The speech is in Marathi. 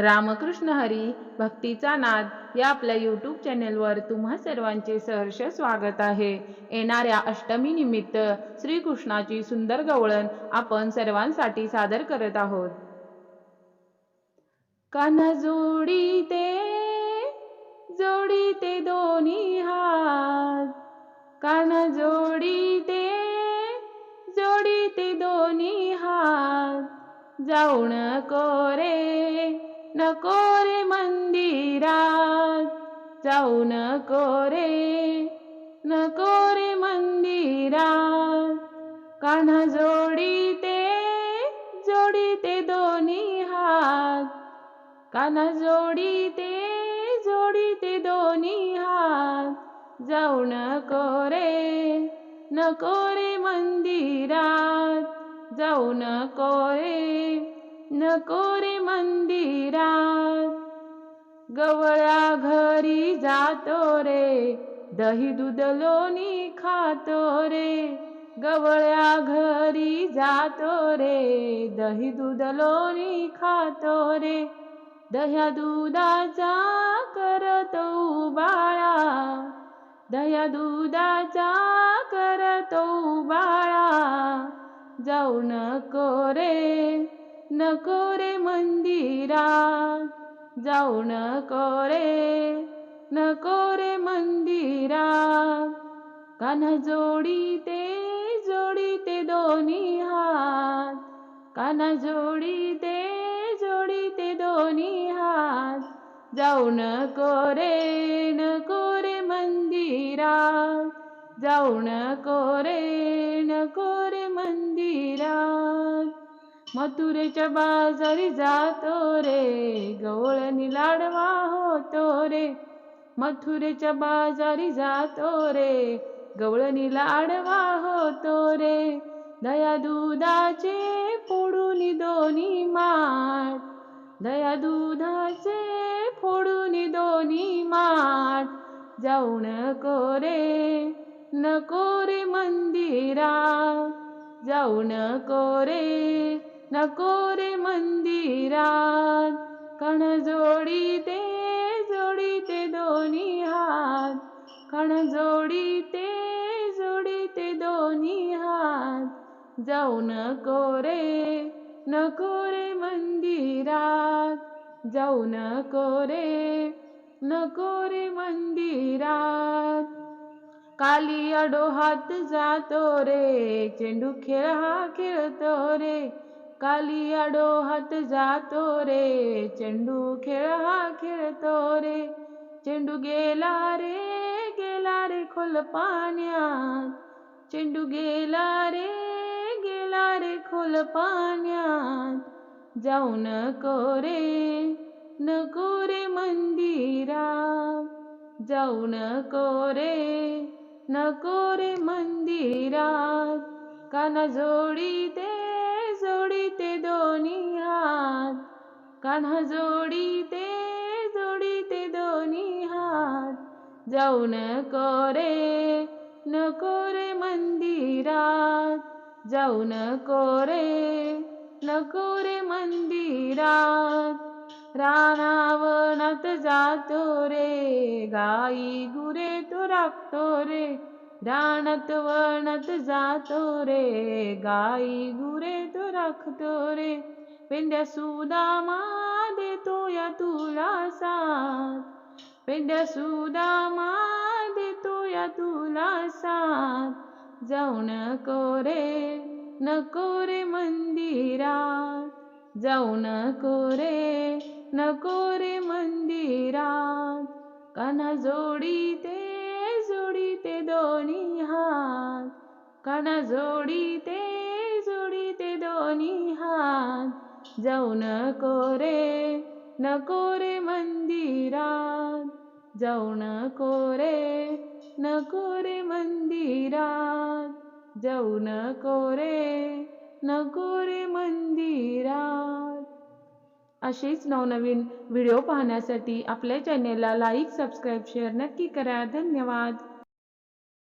रामकृष्ण हरी भक्तीचा नाद या आपल्या यूट्यूब चॅनेलवर तुम्हा सर्वांचे सहर्ष स्वागत आहे. येणाऱ्या अष्टमी निमित्त श्रीकृष्णाची सुंदर गवळण आपण सर्वांसाठी सादर करत आहोत. कान जोडी ते जोडी ते दोन्ही हात. कान जोडी ते जोडी ते दोन्ही हात. जाऊ नको रे नको रे मंदिरात जाऊ नको रे. नको रे मंदिरात कान्हा जोडी ते जोडी ते दोन्ही हात. कान्हा जोडी ते जोडी ते दोन्ही हात. जाऊ नको रे नको रे मंदिरात जाऊ नको रे. नको रे मंदिरात. गवळ्या घरी जातो रे दही दूध लोणी खातो रे. गवळ्या घरी जातो रे दही दूध लोणी खातो रे. दह्या दुधाचा करतो बाळा. दह्या दुधाचा करतो बाळा. जाऊ नको रे. नको रे मंदिरात जाऊ नको रे नको रे मंदिरात. कान जोडी ते जोडी ते दोन्ही हात. कान जोडी ते जोडी ते दोन्ही हात. जाऊ नको रे नको रे मंदिरात. जाऊ नको रे नको रे मंदिरात. मथुरेच्या बाजारी जातो रे गवळणी लाडवा होतो रे. मथुरेच्या बाजारी जातो रे गवळणी लाडवा होतो रे. दया दुधाचे फोडून दोन्ही माठ दया दुधाचे फोडून दोन्ही माठ. जाऊ नको रे नको रे मंदिरा जाऊ नको रे नको रे मंदिरात. कण जोडी ते जोडी ते दोन्ही हात. कण जोडी ते जोडी ते दोन्ही हात. जाऊ नको रे नको रे मंदिरात. जाऊ नको रे नको रे मंदिरात. काली अडो हात जातो रे चेंडू खेळ हा खेळतो रे. काली अडोहात जातो रे. चेंडू खेळ हा खेळतो रे. चेंडू गेला रे गेला रे खोल पाण्यात. चेंडू गेला रे गेला रे खोल पाण्यात. जाऊ नको रे नको रे मंदिरा. जाऊ नको रे नको रे मंदिरात. काना जोडी दे ते दोन्ही हात कान्हा जोडी ते जोडी ते दोन्ही हात जाऊ नको रे नको रे मंदिरात. जाऊ नको रे नको रे मंदिरात. रानावनात जातो रे गाई गुरे तो राखतो रे. रानात वणत जातो रे गाई गुरे तो राखतो रे. पेंड्या सुदामा देतो या तुला साथ. पेंड्या सुदामा देतो या तुला साथ. जाऊ नको रे नको रे मंदिरात. जाऊ नको रे नको रे मंदिरात. कान्हा जोडी ते ते दोन्ही हात. काना जोडी ते जोडी ते दोन्ही हात. जाऊ नको रे नको रे मंदिरात. जाऊ नको रे नको रे मंदिरात. जाऊ नको रे नको रे मंदिरात. असेच नवनवीन व्हिडिओ पाहण्यासाठी आपल्या चॅनेलला लाईक सबस्क्राईब शेअर नक्की करा. धन्यवाद.